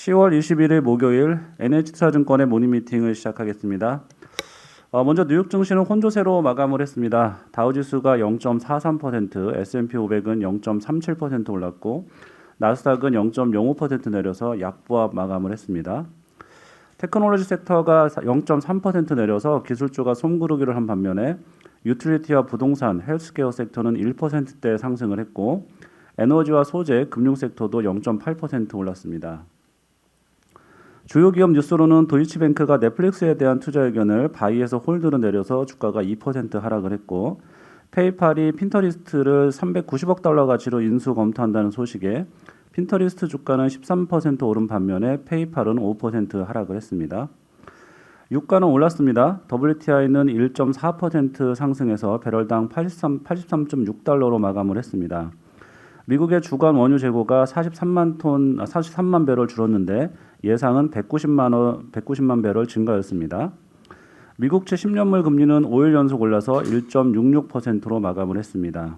10월 21일 목요일 NH투자증권의 모닝 미팅을 시작하겠습니다. 어, 먼저 뉴욕 증시는 혼조세로 마감을 했습니다. 다우지수가 0.43%, S&P 500은 0.37% 올랐고 나스닥은 0.05% 내려서 약보합 마감을 했습니다. 테크놀로지 섹터가 0.3% 내려서 기술주가 손구르기를 한 반면에 유틸리티와 부동산, 헬스케어 섹터는 1%대 상승을 했고 에너지와 소재, 금융 섹터도 0.8% 올랐습니다. 주요 기업 뉴스로는 도이치뱅크가 넷플릭스에 대한 투자 의견을 바이에서 홀드로 내려서 주가가 2% 하락을 했고 페이팔이 핀터리스트를 390억 달러 가치로 인수 검토한다는 소식에 핀터리스트 주가는 13% 오른 반면에 페이팔은 5% 하락을 했습니다. 유가는 올랐습니다. WTI는 1.4% 상승해서 배럴당 83, 83.6달러로 마감을 했습니다. 미국의 주간 원유 재고가 43만 톤, 43만 배럴 줄었는데 예상은 190만 원, 190만 배럴 증가였습니다. 미국 채 10년물 금리는 5일 연속 올라서 1.66%로 마감을 했습니다.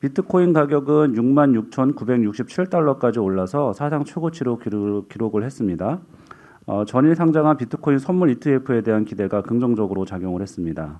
비트코인 가격은 66,967달러까지 올라서 사상 최고치로 기록, 기록을 했습니다. 어, 전일 상장한 비트코인 선물 ETF에 대한 기대가 긍정적으로 작용을 했습니다.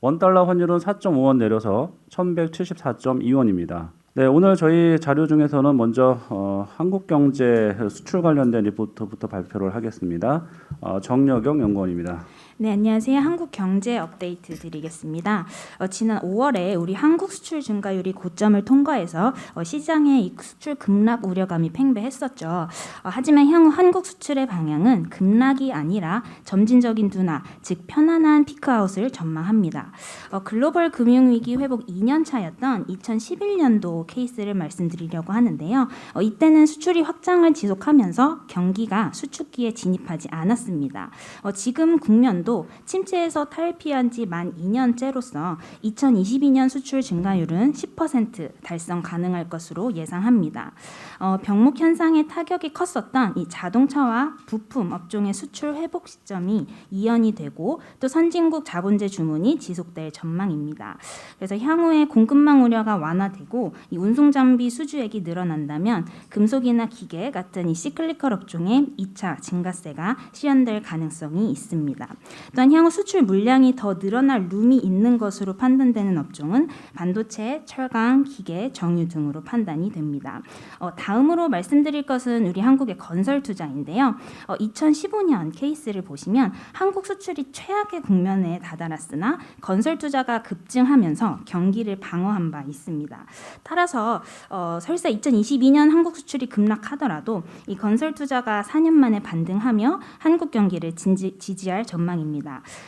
원달러 환율은 4.5원 내려서 1,174.2원입니다. 네, 오늘 저희 자료 중에서는 먼저 어, 한국 경제 수출 관련된 리포트부터 발표를 하겠습니다. 어, 정여경 연구원입니다. 네, 안녕하세요. 한국 경제 업데이트 드리겠습니다. 어, 지난 5월에 우리 한국 수출 증가율이 고점을 통과해서 어, 시장의 이 수출 급락 우려감이 팽배했었죠. 어, 하지만 향후 한국 수출의 방향은 급락이 아니라 점진적인 둔화, 즉 편안한 피크아웃을 전망합니다. 어, 글로벌 금융위기 회복 2년 차였던 2011년도 케이스를 말씀드리려고 하는데요. 어, 이때는 수출이 확장을 지속하면서 경기가 수축기에 진입하지 않았습니다. 어, 지금 국면도 침체에서 탈피한 지 만 2년째로서 2022년 수출 증가율은 10% 달성 가능할 것으로 예상합니다. 어, 병목 현상의 타격이 컸었던 이 자동차와 부품 업종의 수출 회복 시점이 이연이 되고 또 선진국 자본재 주문이 지속될 전망입니다. 그래서 향후에 공급망 우려가 완화되고 이 운송 장비 수주액이 늘어난다면 금속이나 기계 같은 이 시클리컬 업종의 2차 증가세가 시현될 가능성이 있습니다. 또한 향후 수출 물량이 더 늘어날 룸이 있는 것으로 판단되는 업종은 반도체, 철강, 기계, 정유 등으로 판단이 됩니다. 어, 다음으로 말씀드릴 것은 우리 한국의 건설 투자인데요. 어, 2015년 케이스를 보시면 한국 수출이 최악의 국면에 다다랐으나 건설 투자가 급증하면서 경기를 방어한 바 있습니다. 따라서 어, 설사 2022년 한국 수출이 급락하더라도 이 건설 투자가 4년 만에 반등하며 한국 경기를 진지, 지지할 전망입니다.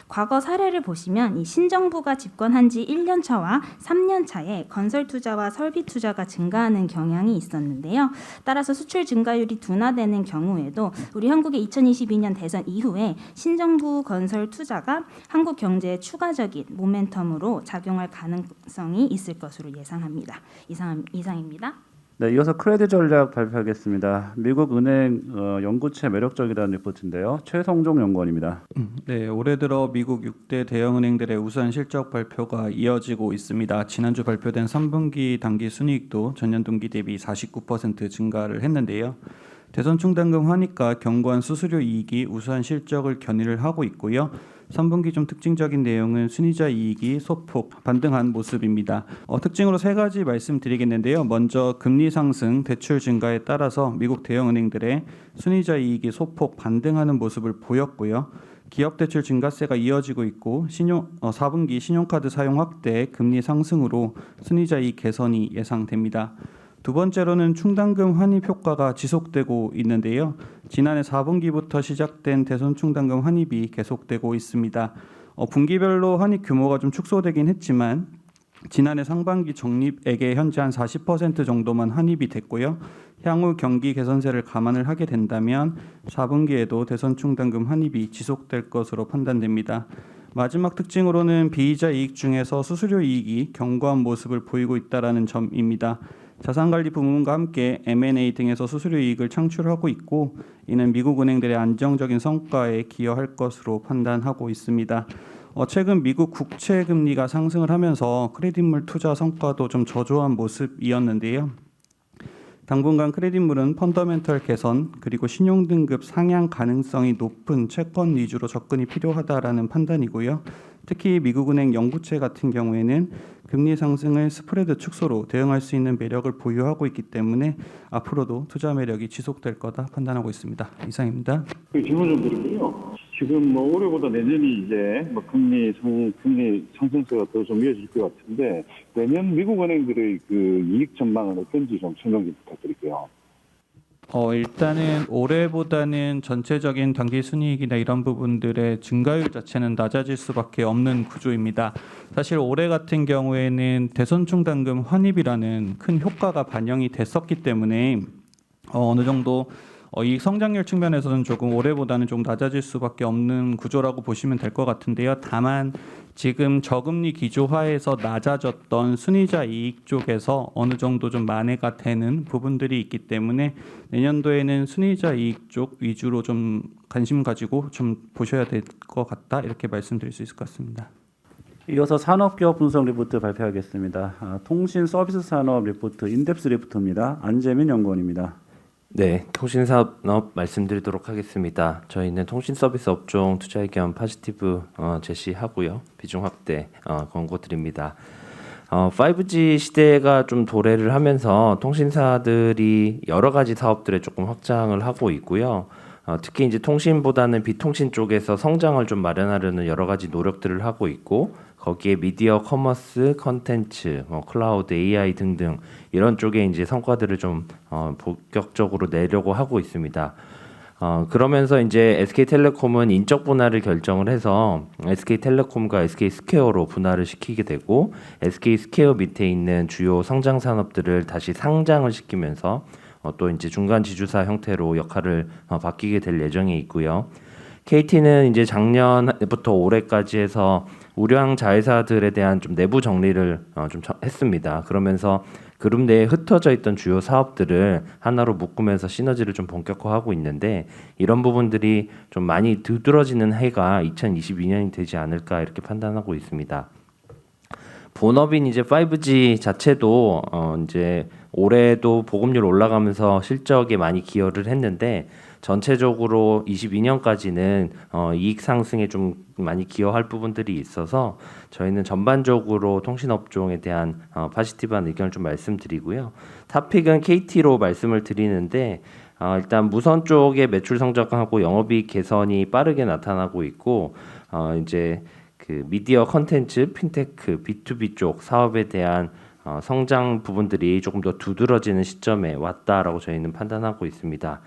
과거 사례를 보시면 이 신정부가 집권한 지 1년 차와 3년 차에 건설 투자와 설비 투자가 증가하는 경향이 있었는데요. 따라서 수출 증가율이 둔화되는 경우에도 우리 한국의 2022년 대선 이후에 신정부 건설 투자가 한국 경제에 추가적인 모멘텀으로 작용할 가능성이 있을 것으로 예상합니다. 이상 이상입니다. 네, 이어서 크레딧 전략 발표하겠습니다. 미국 은행 어, 연구체 매력적이라는 리포트인데요. 최성종 연구원입니다. 네, 올해 들어 미국 6대 대형 은행들의 우수한 실적 발표가 이어지고 있습니다. 지난주 발표된 3분기 당기 순이익도 전년 동기 대비 49% 증가를 했는데요. 대선 충당금 환입과 경관 수수료 이익이 우수한 실적을 견인을 하고 있고요. 3분기 좀 특징적인 내용은 순이자 이익이 소폭 반등한 모습입니다. 어, 특징으로 세 가지 말씀드리겠는데요. 먼저 금리 상승, 대출 증가에 따라서 미국 대형 은행들의 순이자 이익이 소폭 반등하는 모습을 보였고요. 기업 대출 증가세가 이어지고 있고 신용 어, 4분기 신용카드 사용 확대, 금리 상승으로 순이자 이익 개선이 예상됩니다. 두 번째로는 충당금 환입 효과가 지속되고 있는데요. 지난해 4분기부터 시작된 대선 충당금 환입이 계속되고 있습니다. 어, 분기별로 환입 규모가 좀 축소되긴 했지만 지난해 상반기 적립액의 현재 한 40% 정도만 환입이 됐고요. 향후 경기 개선세를 감안을 하게 된다면 4분기에도 대선 충당금 환입이 지속될 것으로 판단됩니다. 마지막 특징으로는 비이자 이익 중에서 수수료 이익이 견고한 모습을 보이고 있다라는 점입니다. 자산관리 부문과 함께 M&A 등에서 수수료 이익을 창출하고 있고 이는 미국 은행들의 안정적인 성과에 기여할 것으로 판단하고 있습니다. 어, 최근 미국 국채 금리가 상승을 하면서 크레딧물 투자 성과도 좀 저조한 모습이었는데요. 당분간 크레딧물은 펀더멘털 개선 그리고 신용 등급 상향 가능성이 높은 채권 위주로 접근이 필요하다라는 판단이고요. 특히 미국은행 영부채 같은 경우에는 금리 상승을 스프레드 축소로 대응할 수 있는 매력을 보유하고 있기 때문에 앞으로도 투자 매력이 지속될 거다 판단하고 있습니다. 이상입니다. 그 질문 좀 드리고요. 지금 뭐 올해보다 내년이 이제 뭐 금리 상 금리 상승세가 더 좀 이어질 것 같은데 내년 미국 은행들의 그 이익 전망은 어떤지 좀 설명 좀 부탁드릴게요. 어, 일단은 올해보다는 전체적인 단기 순이익이나 이런 부분들의 증가율 자체는 낮아질 수밖에 없는 구조입니다. 사실 올해 같은 경우에는 대선 충당금 환입이라는 큰 효과가 반영이 됐었기 때문에 어, 어느 정도 어, 이 성장률 측면에서는 조금 올해보다는 좀 낮아질 수밖에 없는 구조라고 보시면 될 것 같은데요. 다만 지금 저금리 기조화에서 낮아졌던 순이자 이익 쪽에서 어느 정도 좀 만회가 되는 부분들이 있기 때문에 내년도에는 순이자 이익 쪽 위주로 좀 관심 가지고 좀 보셔야 될 것 같다 이렇게 말씀드릴 수 있을 것 같습니다. 이어서 산업기업 분석 리포트 발표하겠습니다. 아, 통신 서비스 산업 리포트 인덱스 리포트입니다. 안재민 연구원입니다. 네, 통신산업 말씀드리도록 하겠습니다. 저희는 통신 서비스 업종 투자 의견 파지티브 어, 제시하고요. 비중 확대 어, 권고 드립니다. 어, 5G 시대가 좀 도래를 하면서 통신사들이 여러 가지 사업들에 조금 확장을 하고 있고요. 어, 특히 이제 통신보다는 비통신 쪽에서 성장을 좀 마련하려는 여러 가지 노력들을 하고 있고 거기에 미디어 커머스, 컨텐츠, 뭐 클라우드, AI 등등 이런 쪽에 이제 성과들을 좀 어, 본격적으로 내려고 하고 있습니다. 어, 그러면서 이제 SK텔레콤은 인적 분할을 결정을 해서 SK텔레콤과 SK스퀘어로 분할을 시키게 되고 SK스퀘어 밑에 있는 주요 성장 산업들을 다시 상장을 시키면서 어, 또 이제 중간 지주사 형태로 역할을 어, 바뀌게 될 예정에 있고요. KT는 이제 작년부터 올해까지 해서 우량 자회사들에 대한 좀 내부 정리를 어, 좀 처- 했습니다. 그러면서 그룹 내에 흩어져 있던 주요 사업들을 하나로 묶으면서 시너지를 좀 본격화하고 있는데 이런 부분들이 좀 많이 두드러지는 해가 2022년이 되지 않을까 이렇게 판단하고 있습니다. 본업인 이제 5G 자체도 어 이제 올해도 보급률 올라가면서 실적에 많이 기여를 했는데 전체적으로 22년까지는 어 이익 상승에 좀 많이 기여할 부분들이 있어서 저희는 전반적으로 통신 업종에 대한 어 파지티브한 의견을 좀 말씀드리고요. 탑픽은 KT로 말씀을 드리는데 어 일단 무선 쪽의 매출 성장하고 영업이익 개선이 빠르게 나타나고 있고 어 이제 그 미디어 컨텐츠, 핀테크, B2B 쪽 사업에 대한 어, 성장 부분들이 조금 더 두드러지는 시점에 왔다라고 저희는 판단하고 있습니다.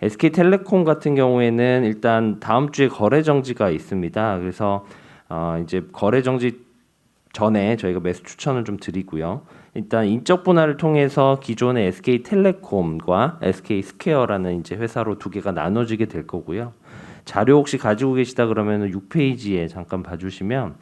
SK텔레콤 같은 경우에는 일단 다음 주에 거래 정지가 있습니다. 그래서 어, 이제 거래 정지 전에 저희가 매수 추천을 좀 드리고요. 일단 인적 분할을 통해서 기존의 SK텔레콤과 SK스퀘어라는 이제 회사로 두 개가 나눠지게 될 거고요. 자료 혹시 가지고 계시다 그러면 6페이지에 잠깐 봐주시면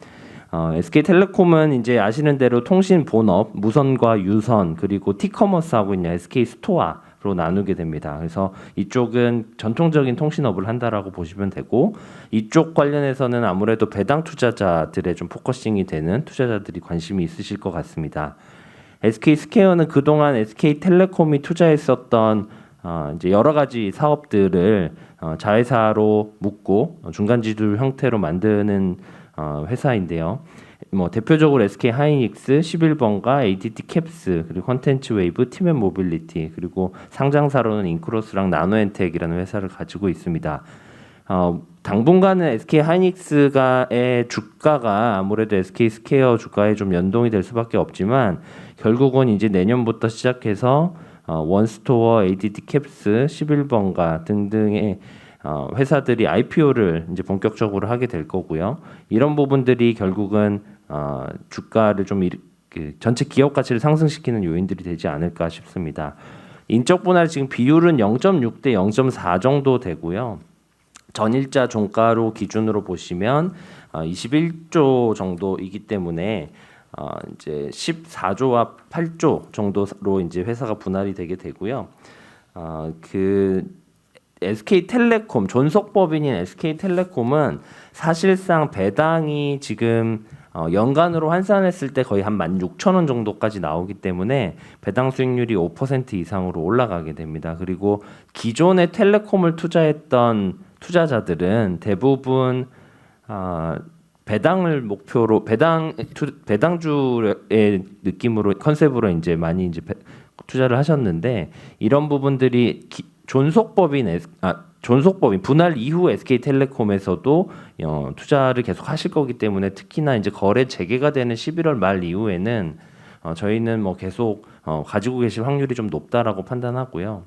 어, SK텔레콤은 이제 아시는 대로 통신 본업, 무선과 유선 그리고 티커머스 하고 있는 SK 스토어 로 나누게 됩니다. 그래서 이쪽은 전통적인 통신업을 한다라고 보시면 되고 이쪽 관련해서는 아무래도 배당 투자자들의 좀 포커싱이 되는 투자자들이 관심이 있으실 것 같습니다. SK 스퀘어는 그동안 SK 텔레콤이 투자했었던 어, 이제 여러 가지 사업들을 어, 자회사로 묶고 어, 중간 지주 형태로 만드는 어, 회사인데요. 뭐 대표적으로 SK 하이닉스, 11번가, ATT 캡스, 그리고 컨텐츠 웨이브, 팀앤 모빌리티, 그리고 상장사로는 인크로스랑 나노엔텍이라는 회사를 가지고 있습니다. 어, 당분간은 SK 하이닉스가의 주가가 아무래도 SK 스퀘어 주가에 좀 연동이 될 수밖에 없지만 결국은 이제 내년부터 시작해서 어, 원스토어, ADT 캡스, 11번가 등등의 어, 회사들이 IPO를 이제 본격적으로 하게 될 거고요. 이런 부분들이 결국은 어, 주가를 좀 일, 그 전체 기업 가치를 상승시키는 요인들이 되지 않을까 싶습니다. 인적 분할 지금 비율은 0.6 대 0.4 정도 되고요. 전일자 종가로 기준으로 보시면 어, 21조 정도이기 때문에 어, 이제 14조와 8조 정도로 이제 회사가 분할이 되게 되고요. 어, 그 SK텔레콤 존속법인인 SK텔레콤은 사실상 배당이 지금 어, 연간으로 환산했을 때 거의 한 16,000원 정도까지 나오기 때문에 배당 수익률이 5% 이상으로 올라가게 됩니다. 그리고 기존의 텔레콤을 투자했던 투자자들은 대부분 아, 배당을 목표로 배당 투, 배당주의 느낌으로 컨셉으로 이제 많이 이제 배- 투자를 하셨는데 이런 부분들이 기, 존속법인 S, 아 존속법인 분할 이후 SK텔레콤에서도 어, 투자를 계속 하실 거기 때문에 특히나 이제 거래 재개가 되는 11월 말 이후에는 어, 저희는 뭐 계속 어, 가지고 계실 확률이 좀 높다라고 판단하고요.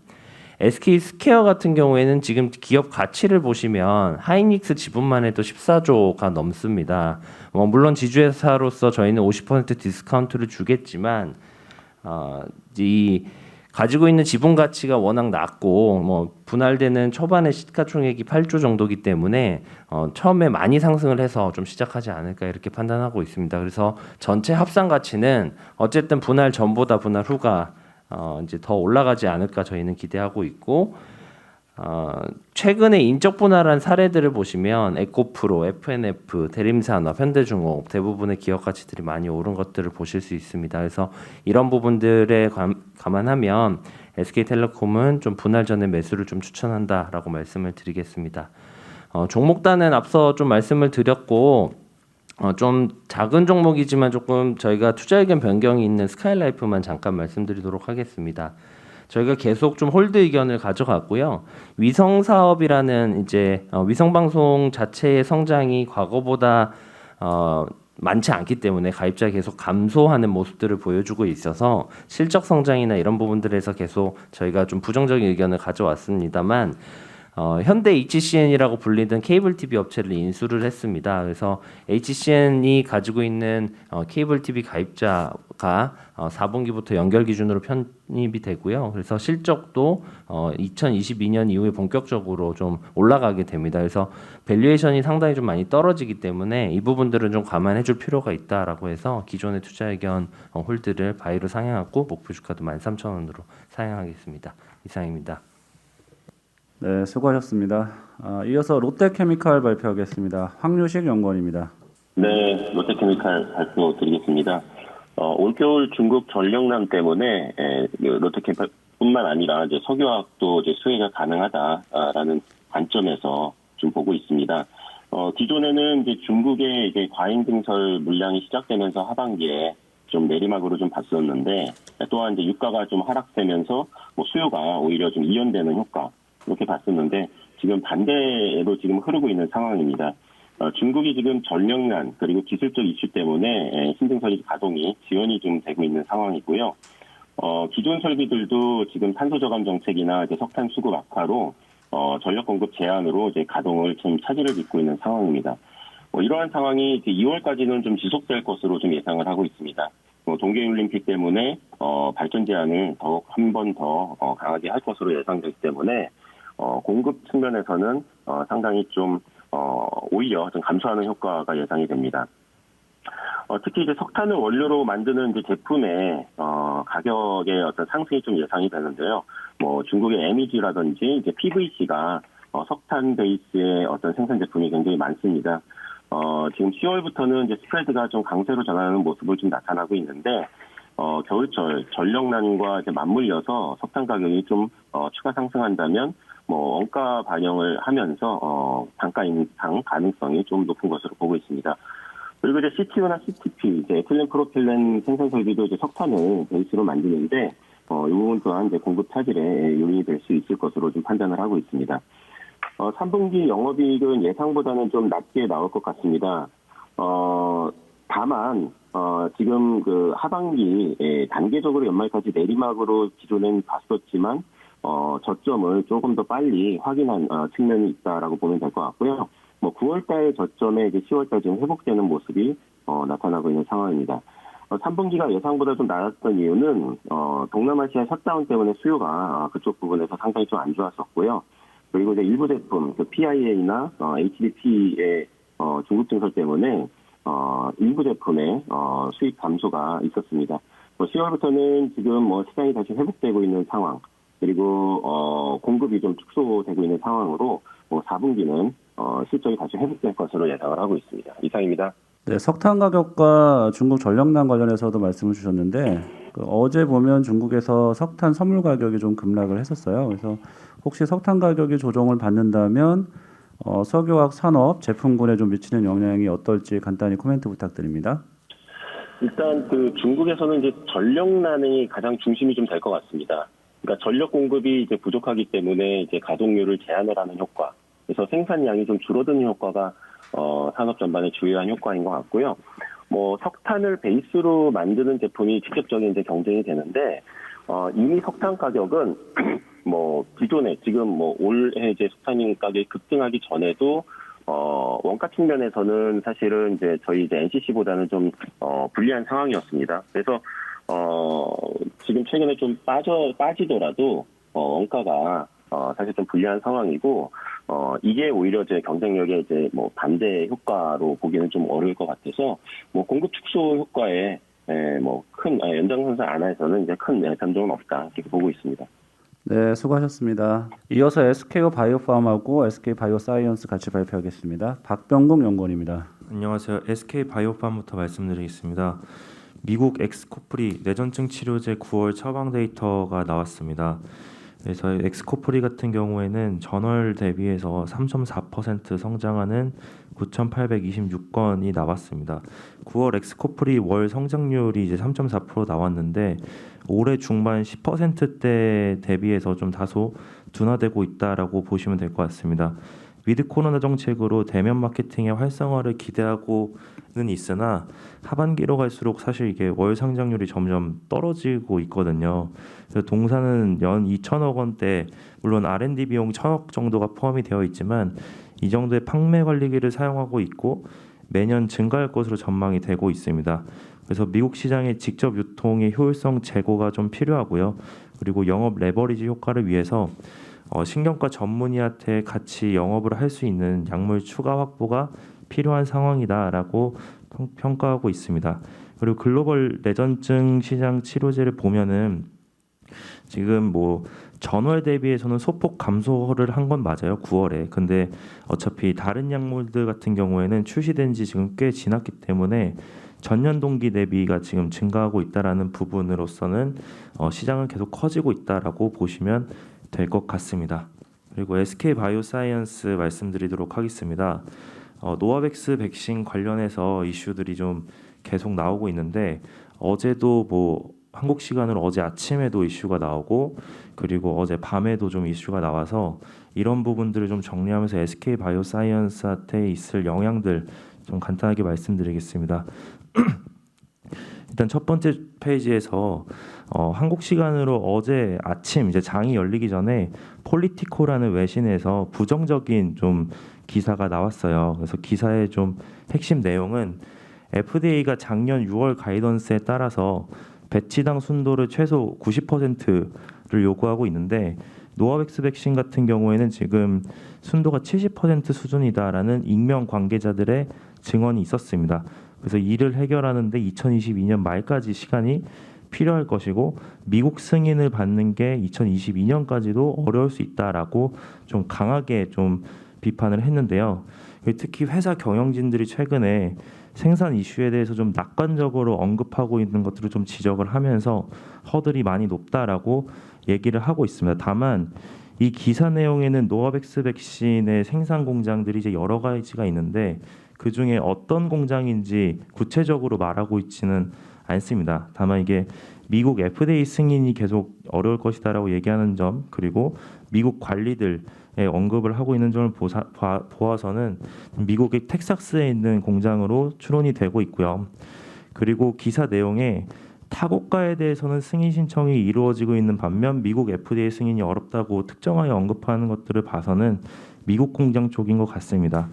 SK 스퀘어 같은 경우에는 지금 기업 가치를 보시면 하이닉스 지분만 해도 14조가 넘습니다. 뭐 물론 지주회사로서 저희는 50% 디스카운트를 주겠지만 어, 이 가지고 있는 지분 가치가 워낙 낮고 뭐 분할되는 초반의 시가총액이 8조 정도기 때문에 어, 처음에 많이 상승을 해서 좀 시작하지 않을까 이렇게 판단하고 있습니다. 그래서 전체 합산 가치는 어쨌든 분할 전보다 분할 후가 어, 이제 더 올라가지 않을까 저희는 기대하고 있고 어, 최근에 인적 분할한 사례들을 보시면 에코프로, FNF, 대림산업, 현대중공업 대부분의 기업 가치들이 많이 오른 것들을 보실 수 있습니다. 그래서 이런 부분들에 감, 감안하면 SK텔레콤은 좀 분할 전에 매수를 좀 추천한다라고 말씀을 드리겠습니다. 어, 종목단은 앞서 좀 말씀을 드렸고 어, 좀 작은 종목이지만 조금 저희가 투자 의견 변경이 있는 스카이라이프만 잠깐 말씀드리도록 하겠습니다. 저희가 계속 좀 홀드 의견을 가져갔고요. 위성 사업이라는 이제 어, 위성 방송 자체의 성장이 과거보다 어, 많지 않기 때문에 가입자 계속 감소하는 모습들을 보여주고 있어서 실적 성장이나 이런 부분들에서 계속 저희가 좀 부정적인 의견을 가져왔습니다만 어, 현대 HCN이라고 불리던 케이블 TV 업체를 인수를 했습니다. 그래서 HCN이 가지고 있는 어, 케이블 TV 가입자가 어, 4분기부터 연결 기준으로 편입이 되고요. 그래서 실적도 어, 2022년 이후에 본격적으로 좀 올라가게 됩니다. 그래서 밸류에이션이 상당히 좀 많이 떨어지기 때문에 이 부분들은 좀 감안해 줄 필요가 있다라고 해서 기존의 투자 의견 어, 홀드를 바이로 상향하고 목표 주가도 13,000원으로 상향하겠습니다. 이상입니다. 네, 수고하셨습니다. 아, 이어서 롯데케미칼 발표하겠습니다. 황유식 연구원입니다. 네, 롯데케미칼 발표 드리겠습니다. 어, 올겨울 중국 전력난 때문에 에, 그 롯데케미칼뿐만 아니라 이제 석유화학도 이제 수혜가 가능하다라는 관점에서 좀 보고 있습니다. 어, 기존에는 이제 중국의 이제 과잉 증설 물량이 시작되면서 하반기에 좀 내리막으로 좀 봤었는데 또한 이제 유가가 좀 하락되면서 뭐 수요가 오히려 좀 이연되는 효과 이렇게 봤었는데 지금 반대로 지금 흐르고 있는 상황입니다. 어, 중국이 지금 전력난 그리고 기술적 이슈 때문에 에, 신증설비 가동이 지연이 좀 되고 있는 상황이고요. 어, 기존 설비들도 지금 탄소 저감 정책이나 이제 석탄 수급 악화로 어, 전력 공급 제한으로 이제 가동을 좀 차질을 빚고 있는 상황입니다. 뭐 이러한 상황이 이제 2월까지는 좀 지속될 것으로 좀 예상을 하고 있습니다. 뭐 동계올림픽 때문에 어, 발전 제한을 더욱 한 번더 어, 강하게 할 것으로 예상되기 때문에 어, 공급 측면에서는 어, 상당히 좀 어, 오히려 좀 감소하는 효과가 예상이 됩니다. 어, 특히 이제 석탄을 원료로 만드는 이제 제품의 어, 가격의 어떤 상승이 좀 예상이 되는데요. 뭐 중국의 MEG라든지 이제 PVC가 어, 석탄 베이스의 어떤 생산 제품이 굉장히 많습니다. 어, 지금 10월부터는 이제 스프레드가 좀 강세로 전환하는 모습을 좀 나타나고 있는데 어, 겨울철 전력난과 이제 맞물려서 석탄 가격이 좀 어, 추가 상승한다면 뭐 원가 반영을 하면서 어, 단가 인상 가능성이 좀 높은 것으로 보고 있습니다. 그리고 이제 CTO나 CTP, 이제 에틸렌 프로필렌 생산 설비도 이제 석탄을 베이스로 만드는데 어, 이 부분 또한 이제 공급 차질의 요인이 될 수 있을 것으로 좀 판단을 하고 있습니다. 어, 3분기 영업이익은 예상보다는 좀 낮게 나올 것 같습니다. 어, 다만, 어, 지금 그 하반기, 에, 단계적으로 연말까지 내리막으로 기존엔 봤었지만, 어, 저점을 조금 더 빨리 확인한 어, 측면이 있다라고 보면 될 것 같고요. 뭐 9월달 저점에 이제 10월달 좀 회복되는 모습이 어, 나타나고 있는 상황입니다. 어, 3분기가 예상보다 좀 낮았던 이유는 어, 동남아시아 셧다운 때문에 수요가 어, 그쪽 부분에서 상당히 좀 안 좋았었고요. 그리고 이제 일부 제품, 그 PIA나 어, HDP의 어, 중국 증설 때문에 어, 일부 제품의 어, 수익 감소가 있었습니다. 뭐 10월부터는 지금 뭐 시장이 다시 회복되고 있는 상황, 그리고 어, 공급이 좀 축소되고 있는 상황으로 뭐 4분기는 어, 실적이 다시 회복될 것으로 예상을 하고 있습니다. 이상입니다. 네, 석탄 가격과 중국 전력난 관련해서도 말씀을 주셨는데 그 어제 보면 중국에서 석탄 선물 가격이 좀 급락을 했었어요. 그래서 혹시 석탄 가격이 조정을 받는다면 어, 석유화학 산업 제품군에 좀 미치는 영향이 어떨지 간단히 코멘트 부탁드립니다. 일단 그 중국에서는 이제 전력난이 가장 중심이 좀 될 것 같습니다. 그러니까 전력 공급이 이제 부족하기 때문에 이제 가동률을 제한을 하는 효과, 그래서 생산량이 좀 줄어드는 효과가 어, 산업 전반의 주요한 효과인 것 같고요. 뭐 석탄을 베이스로 만드는 제품이 직접적인 이제 경쟁이 되는데 어, 이미 석탄 가격은 뭐 기존에 지금 뭐 올해 이제 석탄 가격이 급등하기 전에도 어, 원가 측면에서는 사실은 이제 저희 이제 NCC보다는 좀, 어, 불리한 상황이었습니다. 그래서, 어, 지금 최근에 좀 빠져, 빠지더라도, 어, 원가가, 어, 사실 좀 불리한 상황이고, 어, 이게 오히려 제 경쟁력의 이제 뭐 반대 효과로 보기는 좀 어려울 것 같아서, 뭐 공급 축소 효과에, 에, 뭐 큰, 아, 연장선상 안에서는 이제 큰 예, 변동은 없다. 이렇게 보고 있습니다. 네, 수고하셨습니다. 이어서 SK오 바이오팜하고 SK 바이오사이언스 같이 발표하겠습니다. 박병국 연구원입니다. 안녕하세요. SK 바이오팜부터 말씀드리겠습니다. 미국 엑스코프리 뇌전증 치료제 9월 처방 데이터가 나왔습니다. 그래서 엑스코프리 같은 경우에는 전월 대비해서 3.4% 성장하는 9,826건이 나왔습니다. 9월 엑스코프리 월 성장률이 이제 3.4% 나왔는데 올해 중반 10%대 대비해서 좀 다소 둔화되고 있다라고 보시면 될 것 같습니다. 위드 코로나 정책으로 대면 마케팅의 활성화를 기대하고는 있으나 하반기로 갈수록 사실 이게 월 성장률이 점점 떨어지고 있거든요. 그래서 동사는 연 2천억 원대 물론 R&D 비용 1천억 정도가 포함이 되어 있지만 이 정도의 판매 관리기를 사용하고 있고 매년 증가할 것으로 전망이 되고 있습니다. 그래서 미국 시장의 직접 유통의 효율성 제고가 좀 필요하고요. 그리고 영업 레버리지 효과를 위해서 어, 신경과 전문의한테 같이 영업을 할 수 있는 약물 추가 확보가 필요한 상황이다라고 평- 평가하고 있습니다. 그리고 글로벌 뇌전증 시장 치료제를 보면은 지금 뭐 전월 대비해서는 소폭 감소를 한 건 맞아요. 9월에. 근데 어차피 다른 약물들 같은 경우에는 출시된 지 지금 꽤 지났기 때문에 전년 동기 대비가 지금 증가하고 있다라는 부분으로서는 어, 시장은 계속 커지고 있다라고 보시면 될 것 같습니다. 그리고 SK 바이오사이언스 말씀드리도록 하겠습니다. 어, 노바백스 백신 관련해서 이슈들이 좀 계속 나오고 있는데 어제도 뭐 한국 시간으로 어제 아침에도 이슈가 나오고 그리고 어제 밤에도 좀 이슈가 나와서 이런 부분들을 좀 정리하면서 SK 바이오사이언스한테 있을 영향들 좀 간단하게 말씀드리겠습니다. 일단 첫 번째 페이지에서 어, 한국 시간으로 어제 아침 이제 장이 열리기 전에 폴리티코라는 외신에서 부정적인 좀 기사가 나왔어요. 그래서 기사의 좀 핵심 내용은 FDA가 작년 6월 가이던스에 따라서 배치당 순도를 최소 90%를 요구하고 있는데 노아백스 백신 같은 경우에는 지금 순도가 70% 수준이다라는 익명 관계자들의 증언이 있었습니다. 그래서 이를 해결하는데 2022년 말까지 시간이 필요할 것이고 미국 승인을 받는 게 2022년까지도 어려울 수 있다라고 좀 강하게 좀 비판을 했는데요. 특히 회사 경영진들이 최근에 생산 이슈에 대해서 좀 낙관적으로 언급하고 있는 것들을 좀 지적을 하면서 허들이 많이 높다라고 얘기를 하고 있습니다. 다만 이 기사 내용에는 노아백스 백신의 생산 공장들이 이제 여러 가지가 있는데 그 중에 어떤 공장인지 구체적으로 말하고 있지는 않습니다. 다만 이게 미국 FDA 승인이 계속 어려울 것이다라고 얘기하는 점 그리고 미국 관리들의 언급을 하고 있는 점을 보사, 봐, 보아서는 미국의 텍사스에 있는 공장으로 추론이 되고 있고요. 그리고 기사 내용에 타고가에 대해서는 승인 신청이 이루어지고 있는 반면 미국 FDA 승인이 어렵다고 특정하여 언급하는 것들을 봐서는 미국 공장 쪽인 것 같습니다.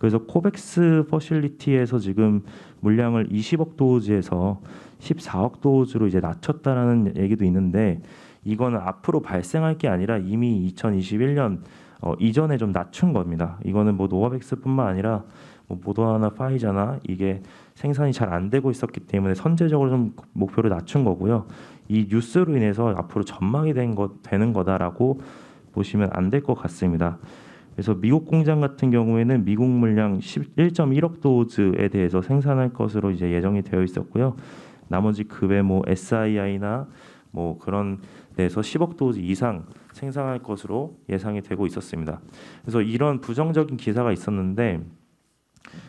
그래서 코백스 퍼실리티에서 지금 물량을 20억 도즈에서 14억 도즈로 이제 낮췄다라는 얘기도 있는데 이거는 앞으로 발생할 게 아니라 이미 2021년 어, 이전에 좀 낮춘 겁니다. 이거는 뭐 노바백스뿐만 아니라 뭐 모더나나 파이자나 이게 생산이 잘 안 되고 있었기 때문에 선제적으로 좀 목표를 낮춘 거고요. 이 뉴스로 인해서 앞으로 전망이 된 것 되는 거다라고 보시면 안 될 것 같습니다. 그래서 미국 공장 같은 경우에는 미국 물량 1.1억 도즈에 대해서 생산할 것으로 이제 예정이 되어 있었고요. 나머지 그외뭐 SII나 뭐 그런 데서 10억 도즈 이상 생산할 것으로 예상이 되고 있었습니다. 그래서 이런 부정적인 기사가 있었는데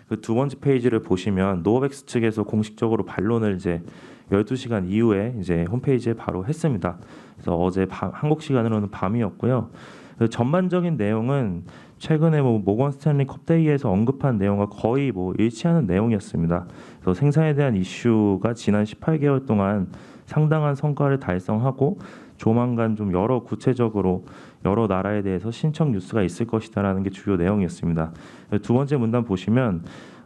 그 두 번째 페이지를 보시면 노어백스 측에서 공식적으로 반론을 이제 12시간 이후에 이제 홈페이지에 바로 했습니다. 그래서 어제 밤, 한국 시간으로는 밤이었고요. 전반적인 내용은 최근에 뭐 모건 스탠리 컵데이에서 언급한 내용과 거의 뭐 일치하는 내용이었습니다. 그래서 생산에 대한 이슈가 지난 18개월 동안 상당한 성과를 달성하고 조만간 좀 여러 구체적으로 여러 나라에 대해서 신청 뉴스가 있을 것이다라는 게 주요 내용이었습니다. 두 번째 문단 보시면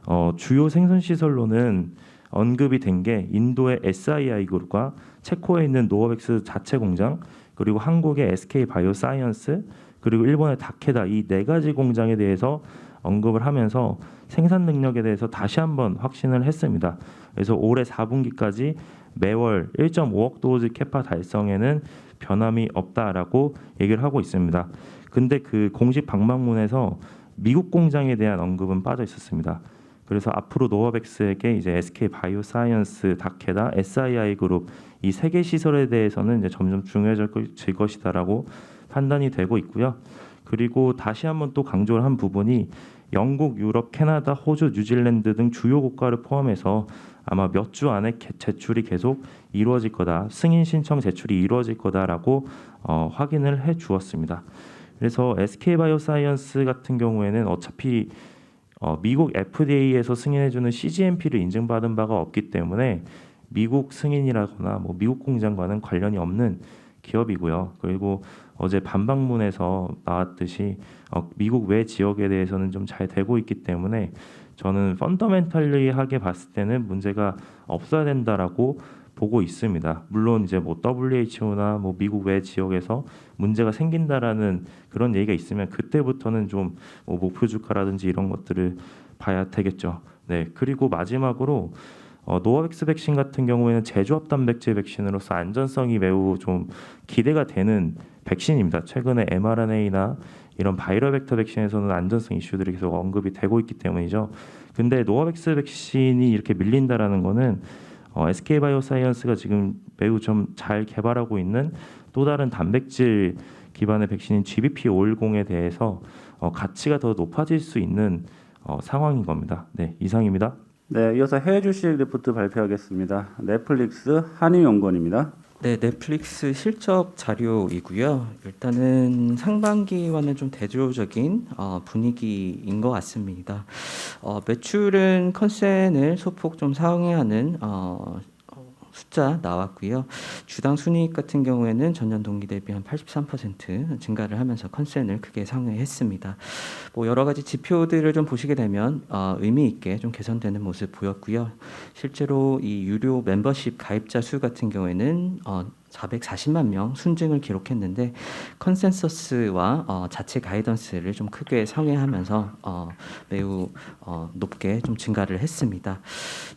어, 주요 생산 시설로는 언급이 된 게 인도의 SII 그룹과 체코에 있는 노어백스 자체 공장 그리고 한국의 SK 바이오사이언스 그리고 일본의 다케다 이 네 가지 공장에 대해서 언급을 하면서 생산 능력에 대해서 다시 한번 확신을 했습니다. 그래서 올해 4분기까지 매월 1.5억 도즈 캐파 달성에는 변함이 없다라고 얘기를 하고 있습니다. 근데 그 공식 방방문에서 미국 공장에 대한 언급은 빠져 있었습니다. 그래서 앞으로 노어백스에게 이제 SK 바이오사이언스, 다케다, SII 그룹 이 세 개 시설에 대해서는 이제 점점 중요해질 것이다라고 판단이 되고 있고요. 그리고 다시 한번 또 강조를 한 부분이 영국, 유럽, 캐나다, 호주, 뉴질랜드 등 주요 국가를 포함해서 아마 몇 주 안에 개- 제출이 계속 이루어질 거다. 승인 신청 제출이 이루어질 거다라고 어, 확인을 해 주었습니다. 그래서 SK 바이오사이언스 같은 경우에는 어차피 어, 미국 FDA에서 승인해주는 CGMP를 인증받은 바가 없기 때문에 미국 승인이라거나 뭐 미국 공장과는 관련이 없는 기업이고요. 그리고 어제 반박문에서 나왔듯이 어, 미국 외 지역에 대해서는 좀 잘 되고 있기 때문에 저는 펀더멘털리하게 봤을 때는 문제가 없어야 된다라고 보고 있습니다. 물론 이제 뭐 WHO나 뭐 미국 외 지역에서 문제가 생긴다라는 그런 얘기가 있으면 그때부터는 좀 뭐 목표 주가라든지 이런 것들을 봐야 되겠죠. 네. 그리고 마지막으로 어, 노바백스 백신 같은 경우에는 제조합 단백질 백신으로서 안전성이 매우 좀 기대가 되는 백신입니다. 최근에 mRNA나 이런 바이럴 벡터 백신에서는 안전성 이슈들이 계속 언급이 되고 있기 때문이죠. 근데 노바백스 백신이 이렇게 밀린다라는 거는 어, SK 바이오사이언스가 지금 매우 좀 잘 개발하고 있는 또 다른 단백질 기반의 백신인 GBP510에 대해서 어, 가치가 더 높아질 수 있는 어, 상황인 겁니다. 네, 이상입니다. 네, 이어서 해외 주식 리포트 발표하겠습니다. 넷플릭스 한의연구원입니다. 네, 넷플릭스 실적 자료이고요. 일단은 상반기와는 좀 대조적인 어, 분위기인 것 같습니다. 어, 매출은 컨센을 소폭 좀 상회하는 어, 어, 숫자 나왔고요. 주당 순이익 같은 경우에는 전년 동기 대비 한 83% 증가를 하면서 컨센을 크게 상회했습니다. 뭐 여러 가지 지표들을 좀 보시게 되면 어, 의미 있게 좀 개선되는 모습 보였고요. 실제로 이 유료 멤버십 가입자 수 같은 경우에는 어, 440만 명 순증을 기록했는데 컨센서스와 어, 자체 가이던스를 좀 크게 상회하면서 어, 매우 어, 높게 좀 증가를 했습니다.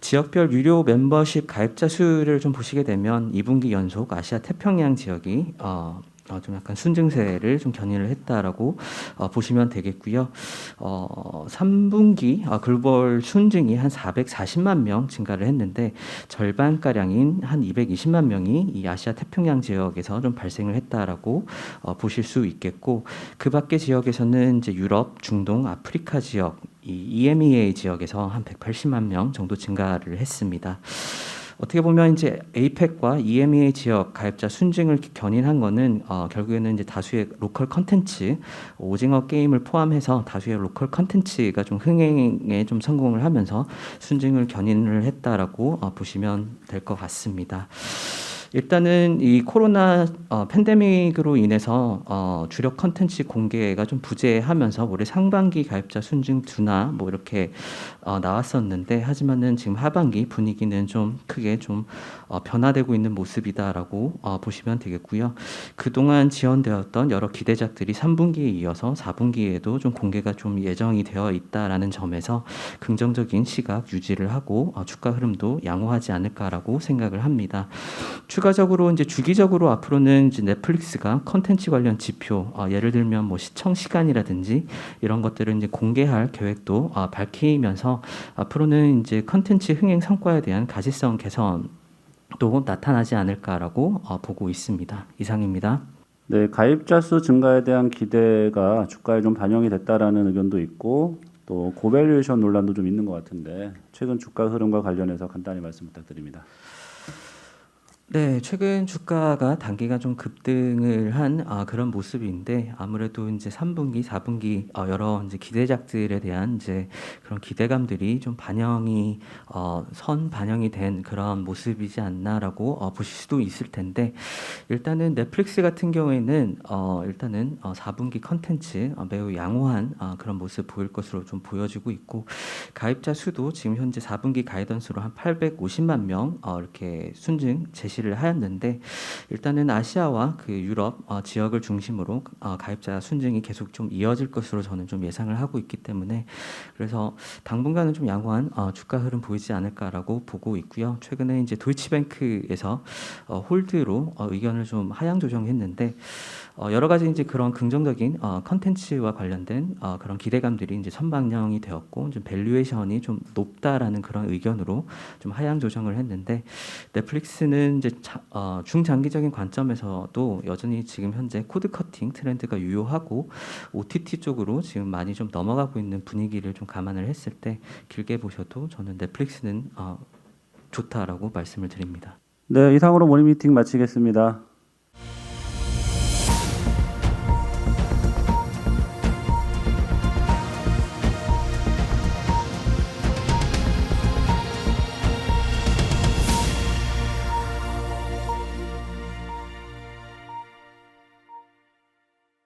지역별 유료 멤버십 가입자 수를 좀 보시게 되면 2분기 연속 아시아 태평양 지역이 어, 어, 좀 약간 순증세를 좀 견인을 했다라고 어, 보시면 되겠고요. 어, 3분기 어, 글로벌 순증이 한 440만 명 증가를 했는데 절반 가량인 한 220만 명이 이 아시아 태평양 지역에서 좀 발생을 했다라고 어, 보실 수 있겠고 그 밖의 지역에서는 이제 유럽, 중동, 아프리카 지역 이 EMEA 지역에서 한 180만 명 정도 증가를 했습니다. 어떻게 보면 이제 APEC과 EMEA 지역 가입자 순증을 견인한 거는 어, 결국에는 이제 다수의 로컬 컨텐츠 오징어 게임을 포함해서 다수의 로컬 컨텐츠가 좀 흥행에 좀 성공을 하면서 순증을 견인을 했다라고 어, 보시면 될 것 같습니다. 일단은 이 코로나 어, 팬데믹으로 인해서 어, 주력 컨텐츠 공개가 좀 부재하면서 올해 상반기 가입자 순증 둔화 뭐 이렇게 어, 나왔었는데 하지만은 지금 하반기 분위기는 좀 크게 좀 어, 변화되고 있는 모습이다라고 어, 보시면 되겠고요. 그동안 지연되었던 여러 기대작들이 3분기에 이어서 4분기에도 좀 공개가 좀 예정이 되어 있다라는 점에서 긍정적인 시각 유지를 하고 어, 주가 흐름도 양호하지 않을까라고 생각을 합니다. 추가적으로 이제 주기적으로 앞으로는 이제 넷플릭스가 컨텐츠 관련 지표, 어, 예를 들면 뭐 시청 시간이라든지 이런 것들을 이제 공개할 계획도 어, 밝히면서 앞으로는 이제 컨텐츠 흥행 성과에 대한 가시성 개선도 나타나지 않을까라고 어, 보고 있습니다. 이상입니다. 네, 가입자 수 증가에 대한 기대가 주가에 좀 반영이 됐다라는 의견도 있고 또 고밸류에이션 논란도 좀 있는 것 같은데 최근 주가 흐름과 관련해서 간단히 말씀 부탁드립니다. 네, 최근 주가가 단기간 좀 급등을 한 아, 그런 모습인데 아무래도 이제 3분기, 4분기 어, 여러 이제 기대작들에 대한 이제 그런 기대감들이 좀 반영이 어, 선 반영이 된 그런 모습이지 않나라고 어, 보실 수도 있을 텐데 일단은 넷플릭스 같은 경우에는 어, 일단은 어, 4분기 컨텐츠 어, 매우 양호한 어, 그런 모습 보일 것으로 좀 보여지고 있고 가입자 수도 지금 현재 4분기 가이던스로 한 850만 명 어, 이렇게 순증 제시 를 하였는데 일단은 아시아와 그 유럽 어, 지역을 중심으로 어, 가입자 순증이 계속 좀 이어질 것으로 저는 좀 예상을 하고 있기 때문에 그래서 당분간은 좀 양호한 어, 주가 흐름 보이지 않을까라고 보고 있고요. 최근에 이제 도이치뱅크에서 어, 홀드로 어, 의견을 좀 하향 조정했는데 어, 여러 가지 이제 그런 긍정적인 어, 컨텐츠와 관련된 어, 그런 기대감들이 이제 선방영이 되었고 좀 밸류에이션이 좀 높다라는 그런 의견으로 좀 하향 조정을 했는데 넷플릭스는 이제 자- 어, 중장기적인 관점에서도 여전히 지금 현재 코드 커팅 트렌드가 유효하고 OTT 쪽으로 지금 많이 좀 넘어가고 있는 분위기를 좀 감안을 했을 때 길게 보셔도 저는 넷플릭스는 어, 좋다라고 말씀을 드립니다. 네, 이상으로 모닝 미팅 마치겠습니다.